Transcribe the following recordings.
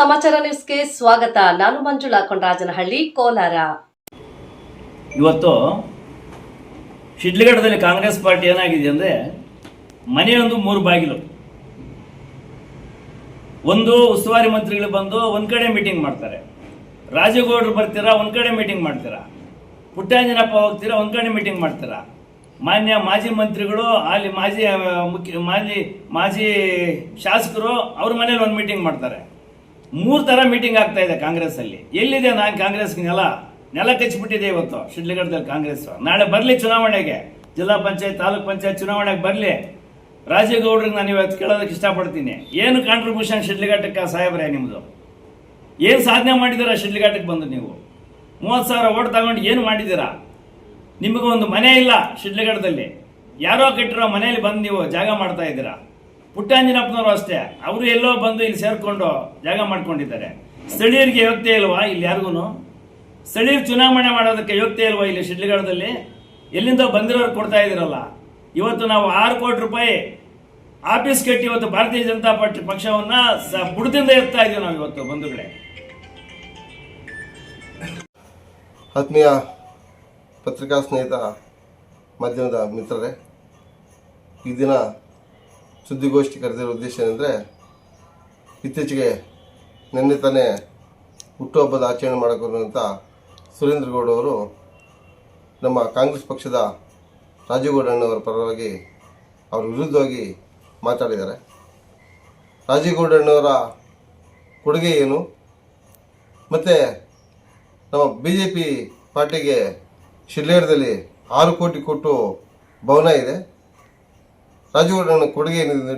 ಸಮಾಚಾರ ನ್ಯೂಸ್ಗೆ ಸ್ವಾಗತ. ನಾನು ಮಂಜುಳಾ ಕೊಂಡರಾಜನಹಳ್ಳಿ ಕೋಲಾರ. ಇವತ್ತು ಶಿಡ್ಲಘಟ್ಟದಲ್ಲಿ ಕಾಂಗ್ರೆಸ್ ಪಾರ್ಟಿ ಏನಾಗಿದೆ ಅಂದರೆ ಮನೆಯೊಂದು ಮೂರು ಬಾಗಿಲು. ಒಂದು ಉಸ್ತುವಾರಿ ಮಂತ್ರಿಗಳು ಬಂದು ಒಂದು ಕಡೆ ಮೀಟಿಂಗ್ ಮಾಡ್ತಾರೆ. ರಾಜೇಗೌಡರು ಬರ್ತೀರಾ, ಒಂದು ಕಡೆ ಮೀಟಿಂಗ್ ಮಾಡ್ತೀರಾ? ಪುಟ್ಟಾಂಜನಪ್ಪ ಹೋಗ್ತೀರಾ, ಒಂದು ಕಡೆ ಮೀಟಿಂಗ್ ಮಾಡ್ತೀರಾ? ಮಾನ್ಯ ಮಾಜಿ ಮಂತ್ರಿಗಳು, ಅಲ್ಲಿ ಮಾಜಿ ಮುಖ್ಯ, ಮಾಜಿ ಮಾಜಿ ಶಾಸಕರು ಅವ್ರ ಮನೇಲಿ ಒಂದು ಮೀಟಿಂಗ್ ಮಾಡ್ತಾರೆ. ಮೂರು ಥರ ಮೀಟಿಂಗ್ ಆಗ್ತಾ ಇದೆ ಕಾಂಗ್ರೆಸ್ಸಲ್ಲಿ ಎಲ್ಲಿದೆ ನಾನು ಕಾಂಗ್ರೆಸ್ ನೆಲ? ನೆಲ ಕಚ್ಚಿಬಿಟ್ಟಿದೆ ಇವತ್ತು ಶಿಡ್ಲಘಟ್ಟದಲ್ಲಿ ಕಾಂಗ್ರೆಸ್. ನಾಳೆ ಬರಲಿ ಚುನಾವಣೆಗೆ. ಜಿಲ್ಲಾ ಪಂಚಾಯತ್, ತಾಲೂಕ್ ಪಂಚಾಯತ್ ಚುನಾವಣೆಗೆ ಬರಲಿ. ರಾಜೇಗೌಡ್ರಿಗೆ ನಾನು ಇವತ್ತು ಕೇಳೋದಕ್ಕೆ ಇಷ್ಟಪಡ್ತೀನಿ. ಏನು ಕಾಂಟ್ರಿಬ್ಯೂಷನ್ ಶಿಡ್ಲಘಟ್ಟಕ್ಕೆ ಸಾಹೇಬ್ರೆ ನಿಮ್ಮದು ಏನು ಸಾಧನೆ ಮಾಡಿದ್ದೀರಾ ಶಿಡ್ಲಘಟ್ಟಕ್ಕೆ ಬಂದು ನೀವು? ಮೂವತ್ತು ಸಾವಿರ ಓಟ್ ತಗೊಂಡು ಏನು ಮಾಡಿದ್ದೀರಾ? ನಿಮಗೆ ಒಂದು ಮನೆ ಇಲ್ಲ ಶಿಡ್ಲಘಟ್ಟದಲ್ಲಿ. ಯಾರೋ ಕಟ್ಟಿರೋ ಮನೆಯಲ್ಲಿ ಬಂದು ನೀವು ಜಾಗ ಮಾಡ್ತಾ ಇದ್ದೀರಾ? ಪುಟ್ಟಾಂಜನಪ್ಪನವರು ಅಷ್ಟೇ. ಅವರು ಎಲ್ಲೋ ಬಂದು ಇಲ್ಲಿ ಸೇರ್ಕೊಂಡು ಜಾಗ ಮಾಡ್ಕೊಂಡಿದ್ದಾರೆ. ಸ್ಥಳೀಯರಿಗೆ ಯೋಗ್ಯತೆ ಇಲ್ವಾ ಇಲ್ಲಿ ಯಾರಿಗೂ ಸ್ಥಳೀಯರು ಚುನಾವಣೆ ಮಾಡೋದಕ್ಕೆ ಯೋಗ್ಯತೆ ಇಲ್ವಾ ಇಲ್ಲಿ ಶಿಡ್ಲಗಡದಲ್ಲಿ ಎಲ್ಲಿಂದ ಬಂದಿರೋರು ಕೊಡ್ತಾ ಇದ್ದೀರಲ್ಲ. ಇವತ್ತು ನಾವು ಆರು ಕೋಟಿ ರೂಪಾಯಿ ಆಫೀಸ್ ಕಟ್ಟಿ ಇವತ್ತು ಭಾರತೀಯ ಜನತಾ ಪಾರ್ಟಿ ಪಕ್ಷವನ್ನ ಬುಡದಿಂದ ಎತ್ತಾ ಇದೀವಿ ನಾವು ಇವತ್ತು ಬಂಧುಗಳೇ. ಆತ್ಮೀಯ ಪತ್ರಿಕಾ ಸ್ನೇಹಿತ, ಮಾಧ್ಯಮದ ಮಿತ್ರರೇ, ಈ ದಿನ ಸುದ್ದಿಗೋಷ್ಠಿ ಕರೆದಿರೋ ಉದ್ದೇಶ ಏನಂದರೆ, ಇತ್ತೀಚೆಗೆ ನಿನ್ನೆ ತಾನೇ ಹುಟ್ಟುಹಬ್ಬದ ಆಚರಣೆ ಮಾಡಕೊಂಡಿರುವಂಥ ಸುರೇಂದ್ರ ಗೌಡ ಅವರು ನಮ್ಮ ಕಾಂಗ್ರೆಸ್ ಪಕ್ಷದ ರಾಜೀವ್ಗೌಡಣ್ಣವರ ಪರವಾಗಿ ಅವ್ರ ವಿರುದ್ಧವಾಗಿ ಮಾತಾಡಿದ್ದಾರೆ. ರಾಜೀವ್ಗೌಡಣ್ಣವರ ಕೊಡುಗೆ ಏನು? ಮತ್ತು ನಮ್ಮ ಬಿ ಜೆ ಪಿ ಪಾರ್ಟಿಗೆ ಶಿಲ್ಲೇರದಲ್ಲಿ ಆರು ಕೋಟಿ ಕೊಟ್ಟು ಭವನ ಇದೆ. ರಾಜಗೌಡನ ಕೊಡುಗೆ ಏನಿದೆ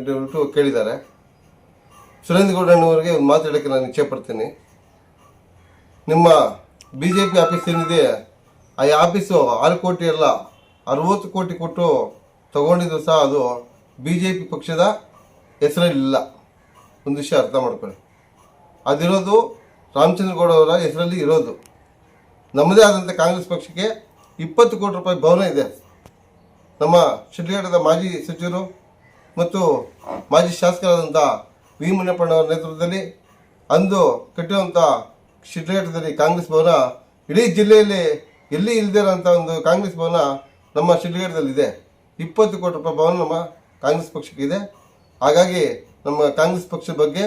ಕೇಳಿದ್ದಾರೆ. ಸುರೇಂದ್ರ ಗೌಡಣ್ಣವರಿಗೆ ಒಂದು ಮಾತು ಹೇಳೋಕ್ಕೆ ನಾನು ಇಚ್ಛೆ ಪಡ್ತೀನಿ. ನಿಮ್ಮ ಬಿ ಜೆ ಪಿ ಆಫೀಸ್ ಏನಿದೆ, ಆ ಆಫೀಸು ಆರು ಕೋಟಿ ಅಲ್ಲ, ಅರವತ್ತು ಕೋಟಿ ಕೊಟ್ಟು ತಗೊಂಡಿದ್ರು ಸಹ ಅದು ಬಿ ಜೆ ಪಿ ಪಕ್ಷದ ಹೆಸರಲ್ಲಿಲ್ಲ. ಒಂದು ವಿಷಯ ಅರ್ಥ ಮಾಡ್ಕೊಳ್ಳಿ. ಅದಿರೋದು ರಾಮಚಂದ್ರ ಗೌಡ ಅವರ ಹೆಸರಲ್ಲಿ ಇರೋದು. ನಮ್ಮದೇ ಆದಂಥ ಕಾಂಗ್ರೆಸ್ ಪಕ್ಷಕ್ಕೆ ಇಪ್ಪತ್ತು ಕೋಟಿ ರೂಪಾಯಿ ಭವನ ಇದೆ. ನಮ್ಮ ಶಿಡ್ಲಘಟ್ಟದ ಮಾಜಿ ಸಚಿವರು ಮತ್ತು ಮಾಜಿ ಶಾಸಕರಾದಂಥ ವಿ ನೇತೃತ್ವದಲ್ಲಿ ಅಂದು ಕಟ್ಟಿರುವಂಥ ಶಿಡ್ಲಘಟ್ಟದಲ್ಲಿ ಕಾಂಗ್ರೆಸ್ ಭವನ ಇಡೀ ಜಿಲ್ಲೆಯಲ್ಲಿ ಎಲ್ಲಿ ಇಲ್ಲದೇ ಇರೋಂಥ ಒಂದು ಕಾಂಗ್ರೆಸ್ ಭವನ ನಮ್ಮ ಶಿಡ್ಲಘಟ್ಟದಲ್ಲಿದೆ ಇಪ್ಪತ್ತು ಕೋಟಿ ರೂಪಾಯಿ ಭವನ ನಮ್ಮ ಕಾಂಗ್ರೆಸ್ ಪಕ್ಷಕ್ಕಿದೆ ಹಾಗಾಗಿ ನಮ್ಮ ಕಾಂಗ್ರೆಸ್ ಪಕ್ಷದ ಬಗ್ಗೆ,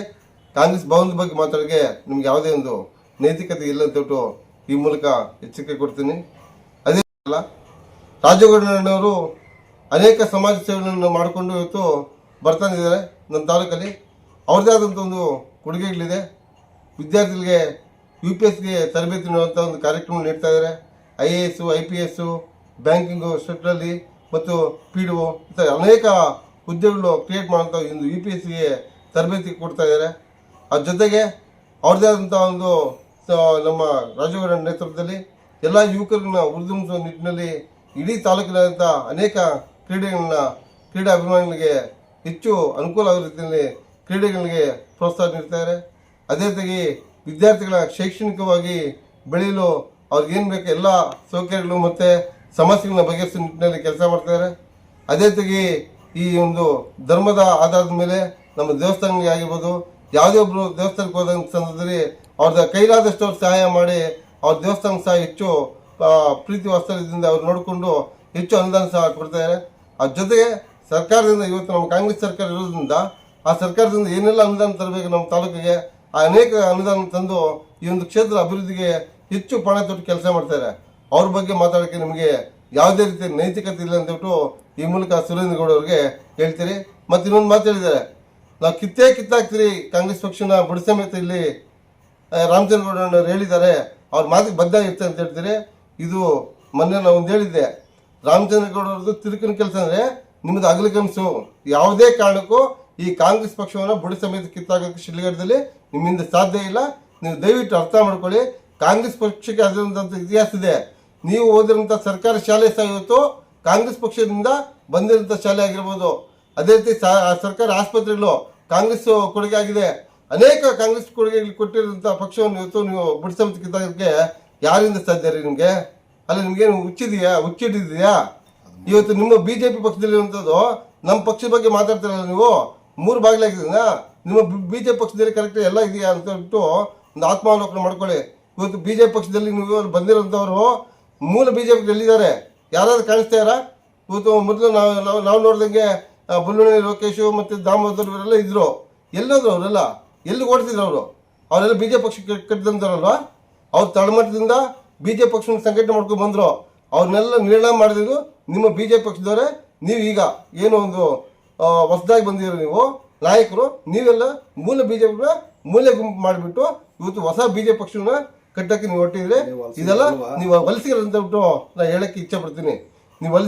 ಕಾಂಗ್ರೆಸ್ ಭವನದ ಬಗ್ಗೆ ಮಾತಾಡೋಕ್ಕೆ ನಿಮ್ಗೆ ಯಾವುದೇ ಒಂದು ನೈತಿಕತೆ ಇಲ್ಲ ಅಂತ ಹೇಳ್ಬಿಟ್ಟು ಈ ಮೂಲಕ ಎಚ್ಚರಿಕೆ ಕೊಡ್ತೀನಿ. ಅದೇ ರಾಜಗೌಡನವರು ಅನೇಕ ಸಮಾಜ ಸೇವೆಗಳನ್ನು ಮಾಡಿಕೊಂಡು ಇವತ್ತು ಬರ್ತಾನಿದ್ದಾರೆ ನಮ್ಮ ತಾಲೂಕಲ್ಲಿ ಅವ್ರದ್ದೇ ಆದಂಥ ಒಂದು ಕೊಡುಗೆಗಳಿದೆ. ವಿದ್ಯಾರ್ಥಿಗಳಿಗೆ ಯು ಪಿ ಎಸ್ಗೆ ತರಬೇತಿ ನೀಡುವಂಥ ಒಂದು ಕಾರ್ಯಕ್ರಮ ನೀಡ್ತಾ ಇದ್ದಾರೆ. I A S I P S banking ಸೆಕ್ಟ್ರಲ್ಲಿ ಮತ್ತು ಪಿ ಡಿ ಒ ಇಂಥ ಅನೇಕ ಹುದ್ದೆಗಳು ಕ್ರಿಯೇಟ್ ಮಾಡುವಂಥ ಒಂದು ಯು ಪಿ ಎಸ್ ತರಬೇತಿ ಕೊಡ್ತಾ ಇದ್ದಾರೆ. ಅದ್ರ ಜೊತೆಗೆ ಅವ್ರದ್ದೇ ಆದಂಥ ಒಂದು ನಮ್ಮ ರಾಜಗೌಡ ನೇತೃತ್ವದಲ್ಲಿ ಎಲ್ಲ ಯುವಕರನ್ನ ಉಳಿದುಂಬಿಸುವ ನಿಟ್ಟಿನಲ್ಲಿ ಇಡೀ ತಾಲೂಕಿನಾದ್ಯಂತ ಅನೇಕ ಕ್ರೀಡೆಗಳನ್ನ, ಕ್ರೀಡಾ ಅಭಿಮಾನಿಗಳಿಗೆ ಹೆಚ್ಚು ಅನುಕೂಲ ಆಗೋ ರೀತಿಯಲ್ಲಿ ಕ್ರೀಡೆಗಳಿಗೆ ಪ್ರೋತ್ಸಾಹ ನೀಡ್ತಾರೆ ಅದೇ ರೀತಿಯಾಗಿ ವಿದ್ಯಾರ್ಥಿಗಳ ಶೈಕ್ಷಣಿಕವಾಗಿ ಬೆಳೆಯಲು ಅವ್ರಿಗೇನು ಬೇಕು ಎಲ್ಲ ಸೌಕರ್ಯಗಳು ಮತ್ತು ಸಮಸ್ಯೆಗಳನ್ನ ಬಗೆಹರಿಸುವ ನಿಟ್ಟಿನಲ್ಲಿ ಕೆಲಸ ಮಾಡ್ತಾರೆ ಅದೇ ರೀತಿಯಾಗಿ ಈ ಒಂದು ಧರ್ಮದ ಆಧಾರದ ಮೇಲೆ ನಮ್ಮ ದೇವಸ್ಥಾನಗಳಿಗೆ ಆಗಿರ್ಬೋದು, ಯಾವುದೇ ಒಬ್ಬರು ದೇವಸ್ಥಾನಕ್ಕೆ ಹೋದಂಥ ಸಂದರ್ಭದಲ್ಲಿ ಅವ್ರದ್ದು ಕೈಲಾದಷ್ಟು ಸಹಾಯ ಮಾಡಿ ಅವ್ರ ದೇವಸ್ಥಾನಕ್ಕೆ ಸಹ ಹೆಚ್ಚು ಪ್ರೀತಿ ವಾಸ್ತವ್ಯದಿಂದ ಅವ್ರು ನೋಡಿಕೊಂಡು ಹೆಚ್ಚು ಅನುದಾನ ಸಹ ಕೊಡ್ತಾರೆ. ಅದ್ರ ಜೊತೆಗೆ ಸರ್ಕಾರದಿಂದ ಇವತ್ತು ನಮ್ಮ ಕಾಂಗ್ರೆಸ್ ಸರ್ಕಾರ ಇರೋದ್ರಿಂದ ಆ ಸರ್ಕಾರದಿಂದ ಏನೆಲ್ಲ ಅನುದಾನ ತರಬೇಕು ನಮ್ಮ ತಾಲೂಕಿಗೆ, ಆ ಅನೇಕ ಅನುದಾನ ತಂದು ಈ ಒಂದು ಕ್ಷೇತ್ರ ಅಭಿವೃದ್ಧಿಗೆ ಹೆಚ್ಚು ಪಣ ತೊಟ್ಟು ಕೆಲಸ ಮಾಡ್ತಾರೆ. ಅವ್ರ ಬಗ್ಗೆ ಮಾತಾಡೋಕ್ಕೆ ನಿಮಗೆ ಯಾವುದೇ ರೀತಿಯ ನೈತಿಕತೆ ಇಲ್ಲ ಅಂತೇಳ್ಬಿಟ್ಟು ಈ ಮೂಲಕ ಸುರೇಂದ್ರಗೌಡ ಅವ್ರಿಗೆ ಹೇಳ್ತೀರಿ. ಮತ್ತು ಇನ್ನೊಂದು ಮಾತು ಹೇಳಿದ್ದಾರೆ. ನಾವು ಕಿತ್ತೇ ಕಿತ್ತಾಕ್ತೀರಿ, ಕಾಂಗ್ರೆಸ್ ಪಕ್ಷನ ಬುಡ ಸಮೇತ ಇಲ್ಲಿ ರಾಮಚಂದ್ರಗೌಡ ರಾಮಚಂದ್ರ ಗೌಡಣ್ಣವ್ರು ಹೇಳಿದ್ದಾರೆ. ಅವ್ರ ಮಾತಿಗೆ ಬದ್ಧ ಇರ್ತಾರೆ ಅಂತ ಹೇಳ್ತೀರಿ. ಇದು ಮೊನ್ನೆ ನಾವು ಒಂದು ಹೇಳಿದ್ದೆ ರಾಮಚಂದ್ರ ಗೌಡರದ್ದು ತಿರುಕಿನ ಕೆಲಸ ಅಂದರೆ ನಿಮ್ಮದು ಅಗಲ ಕನಸು ಯಾವುದೇ ಕಾರಣಕ್ಕೂ ಈ ಕಾಂಗ್ರೆಸ್ ಪಕ್ಷವನ್ನು ಬುಡ ಸಮೇತ ಕಿತ್ತಾಗೋಕ್ಕೆ ಶಿಲ್ಗಡದಲ್ಲಿ ನಿಮ್ಮಿಂದ ಸಾಧ್ಯ ಇಲ್ಲ. ನೀವು ದಯವಿಟ್ಟು ಅರ್ಥ ಮಾಡ್ಕೊಳ್ಳಿ. ಕಾಂಗ್ರೆಸ್ ಪಕ್ಷಕ್ಕೆ ಅದರಂಥ ಇತಿಹಾಸ ಇದೆ. ನೀವು ಓದಿರೋಂಥ ಸರ್ಕಾರಿ ಶಾಲೆ ಸಹ ಇವತ್ತು ಕಾಂಗ್ರೆಸ್ ಪಕ್ಷದಿಂದ ಬಂದಿರುವಂಥ ಶಾಲೆ ಆಗಿರ್ಬೋದು. ಅದೇ ರೀತಿ ಸರ್ಕಾರಿ ಆಸ್ಪತ್ರೆಗಳು ಕಾಂಗ್ರೆಸ್ ಕೊಡುಗೆ ಆಗಿದೆ. ಅನೇಕ ಕಾಂಗ್ರೆಸ್ ಕೊಡುಗೆಗಳು ಕೊಟ್ಟಿರೋಂಥ ಪಕ್ಷವನ್ನು ಇವತ್ತು ನೀವು ಬಿಡಿಸೋದಕ್ಕೆ ಕಿತ್ತಾಗಕ್ಕೆ ಯಾರಿಂದ ಸಾಧ್ಯ ನಿಮಗೆ? ಅಲ್ಲ, ನಿಮ್ಗೇನು ಹುಚ್ಚಿದೆಯಾ? ಹುಚ್ಚಿಡಿದೆಯಾ ಇವತ್ತು ನಿಮ್ಮ ಬಿ ಜೆ ಪಿ ಪಕ್ಷದಲ್ಲಿರುವಂಥದ್ದು ನಮ್ಮ ಪಕ್ಷದ ಬಗ್ಗೆ ಮಾತಾಡ್ತಿರಲ್ಲ ನೀವು? ಮೂರು ಬಾಗಿಲಾಗಿದ್ದೀನ ನಿಮ್ಮ ಬಿ ಜೆ ಪಕ್ಷದಲ್ಲಿ ಕರೆಕ್ಟ್ ಎಲ್ಲ ಇದೆಯಾ ಅಂತ ಬಿಟ್ಟು ಒಂದು ಆತ್ಮಾವಲೋಕನ ಮಾಡ್ಕೊಳ್ಳಿ. ಇವತ್ತು ಬಿ ಜೆ ಪಕ್ಷದಲ್ಲಿ ನೀವು ಬಂದಿರೋಂಥವ್ರು ಮೂಲ ಬಿ ಜೆ ಪಿ ಎಲ್ಲಿದ್ದಾರೆ? ಯಾರಾದ್ರೂ ಕಾಣಿಸ್ತಾ ಇರಾ ಇವತ್ತು ಮೊದಲು ನಾವು ನಾವು ನಾವು ನೋಡ್ದಂಗೆ ಬುಲ್ಲುಣಿ, ಲೋಕೇಶು ಮತ್ತು ದಾಮೋದರ್ ಇವರೆಲ್ಲ ಇದ್ರು. ಎಲ್ಲೋದ್ರು ಅವರೆಲ್ಲ? ಎಲ್ಲಿ ಓಡ್ತಿದ್ರು ಅವರು? ಅವರೆಲ್ಲ ಬಿ ಜೆ ಪಕ್ಷ ಕಟ್ಟಿದಂಥವ್ರಲ್ವಾ ಅವ್ರು ತಳಮಟ್ಟದಿಂದ ಬಿ ಜೆ ಪಕ್ಷನ ಸಂಘಟನೆ ಮಾಡ್ಕೊಂಡು ಬಂದರು. ಅವ್ರನ್ನೆಲ್ಲ ನಿರ್ಣಯ ಮಾಡಿದ್ರು. ನಿಮ್ಮ ಬಿ ಜೆ ಪಕ್ಷದವರೇ ನೀವು ಈಗ ಏನು ಒಂದು ಹೊಸದಾಗಿ ಬಂದಿರೋ ನೀವು ನಾಯಕರು ನೀವೆಲ್ಲ ಮೂಲ ಬಿ ಜೆ ಪಿನ ಮೂಲೆ ಗುಂಪು ಮಾಡಿಬಿಟ್ಟು ಇವತ್ತು ಹೊಸ ಬಿ ಜೆ ಪಕ್ಷನ ಕಟ್ಟಕ್ಕೆ ನೀವು ಹೊಟ್ಟಿದ್ರೆ ಇದೆಲ್ಲ ನೀವು ವಲಸಿಗರಂತ ಬಿಟ್ಟು ನಾನು ಹೇಳಕ್ಕೆ ಇಚ್ಛೆ ಪಡ್ತೀನಿ. ನೀವು ಹೊಲಿಸಿ